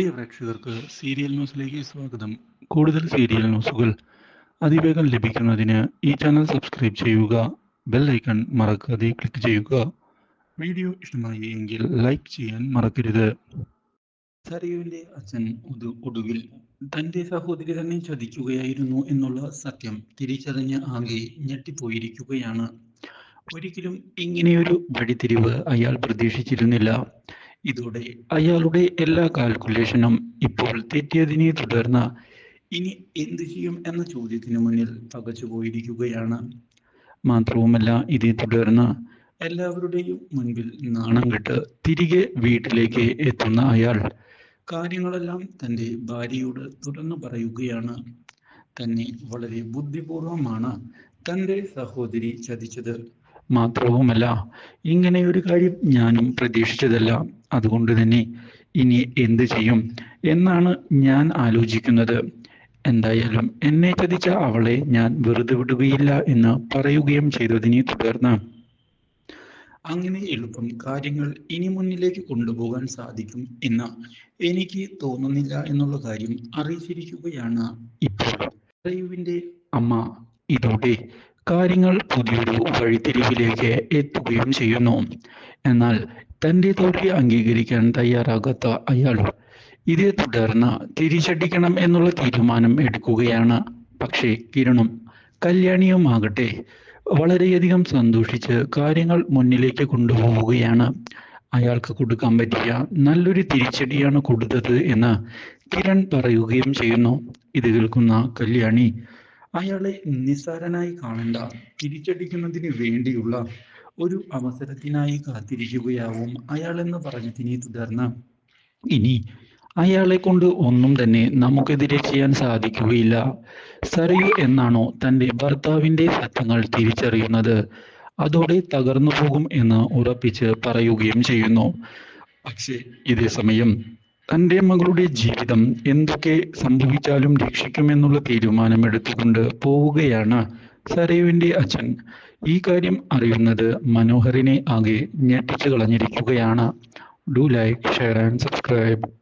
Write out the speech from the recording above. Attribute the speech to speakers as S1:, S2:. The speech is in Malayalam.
S1: പ്രിയ പ്രേക്ഷകർക്ക് സീരിയൽ ന്യൂസിലേക്ക് സ്വാഗതം. കൂടുതൽ സീരിയൽ ന്യൂസുകൾ അതിവേഗം ലഭിക്കുന്നതിന് ഈ ചാനൽ സബ്സ്ക്രൈബ് ചെയ്യുക ബെൽ ഐക്കൺ മറക്കാതെ ക്ലിക്ക് ചെയ്യുക. വീഡിയോ ഇഷ്ടമായി എങ്കിൽ ലൈക്ക് ചെയ്യാൻ മറക്കരുത്. സരയുവിന്റെ അച്ഛൻ ഒടുവിൽ തന്റെ സഹോദരി തന്നെ ചതിക്കുകയായിരുന്നു എന്നുള്ള സത്യം തിരിച്ചറിഞ്ഞ് ആകെ ഞെട്ടിപ്പോയിരിക്കുകയാണ്. ഒരിക്കലും ഇങ്ങനെയൊരു വഴിത്തിരിവ് അയാൾ പ്രതീക്ഷിച്ചിരുന്നില്ല. ഇതോടെ അയാളുടെ എല്ലാ കാൽക്കുലേഷനും ഇപ്പോൾ തെറ്റിയതിനെ തുടർന്ന് ഇനി എന്തു ചെയ്യും എന്ന ചോദ്യത്തിന് മുന്നിൽ പകച്ചുപോയിരിക്കുകയാണ് മാത്രവുമല്ല ഇതേ തുടർന്ന് എല്ലാവരുടെയും മുൻപിൽ നാണം കെട്ട് തിരികെ വീട്ടിലേക്ക് എത്തുന്ന അയാൾ കാര്യങ്ങളെല്ലാം തന്റെ ഭാര്യയോട് തുറന്നു പറയുകയാണ്. തന്നെ വളരെ ബുദ്ധിപൂർവമാണ് തന്റെ സഹോദരി ചതിച്ചത്. മാത്രവുമല്ല ഇങ്ങനെ ഒരു കാര്യം ഞാനും പ്രതീക്ഷിച്ചതല്ല. അതുകൊണ്ട് തന്നെ ഇനി എന്ത് ചെയ്യും എന്നാണ് ഞാൻ ആലോചിക്കുന്നത്. എന്തായാലും എന്നെ ചതിച്ച അവളെ ഞാൻ വെറുതെ വിടുകയില്ല എന്ന് പറയുകയും ചെയ്തതിനെ തുടർന്ന് അങ്ങനെ എളുപ്പം കാര്യങ്ങൾ ഇനി മുന്നിലേക്ക് കൊണ്ടുപോകാൻ സാധിക്കും എന്ന് എനിക്ക് തോന്നുന്നില്ല എന്നുള്ള കാര്യം അറിയിച്ചിരിക്കുകയാണ് ഇപ്പോൾ. റയുവിന്റെ അമ്മ ഇതോടെ കാര്യങ്ങൾ പുതിയൊരു വഴിത്തിരിവിലേക്ക് എത്തുകയും ചെയ്യുന്നു. എന്നാൽ തന്റെ തോൽവി അംഗീകരിക്കാൻ തയ്യാറാകാത്ത അയാൾ. ഇതേ തുടർന്ന് തിരിച്ചടിക്കണം എന്നുള്ള തീരുമാനം എടുക്കുകയാണ്. പക്ഷേ കിരണും കല്യാണിയുമാകട്ടെ വളരെയധികം സന്തോഷിച്ച് കാര്യങ്ങൾ മുന്നിലേക്ക് കൊണ്ടുപോവുകയാണ്. അയാൾക്ക് കൊടുക്കാൻ പറ്റിയ നല്ലൊരു തിരിച്ചടിയാണ് കൊടുത്തത് എന്ന് കിരൺ പറയുകയും ചെയ്യുന്നു. ഇത് കേൾക്കുന്ന കല്യാണി അയാളെ നിസ്സാരനായി കാണണ്ട. തിരിച്ചടിക്കുന്നതിന് വേണ്ടിയുള്ള ഒരു അവസരത്തിനായി കാത്തിരിക്കുകയാവും. അയാൾ എന്ന് പറഞ്ഞതിനെ തുടർന്ന് ഇനി അയാളെ കൊണ്ട് ഒന്നും തന്നെ നമുക്കെതിരെ ചെയ്യാൻ സാധിക്കുകയില്ല. സരയു എന്നാണോ തന്റെ ഭർത്താവിന്റെ സത്യങ്ങൾ തിരിച്ചറിയുന്നത്? അതോടെ തകർന്നു പോകും എന്ന് ഉറപ്പിച്ച് പറയുകയും ചെയ്യുന്നു. പക്ഷേ ഇതേ സമയം തന്റെ മകളുടെ ജീവിതം എന്തൊക്കെ സംഭവിച്ചാലും രക്ഷിക്കുമെന്നുള്ള തീരുമാനമെടുത്തുകൊണ്ട് പോവുകയാണ് സരയുവിന്റെ അച്ഛൻ ഈ കാര്യം അറിയുന്നത് മനോഹറിനെ ആകെ ഞെട്ടിച്ചു കളഞ്ഞിരിക്കുകയാണ്. Do like share and subscribe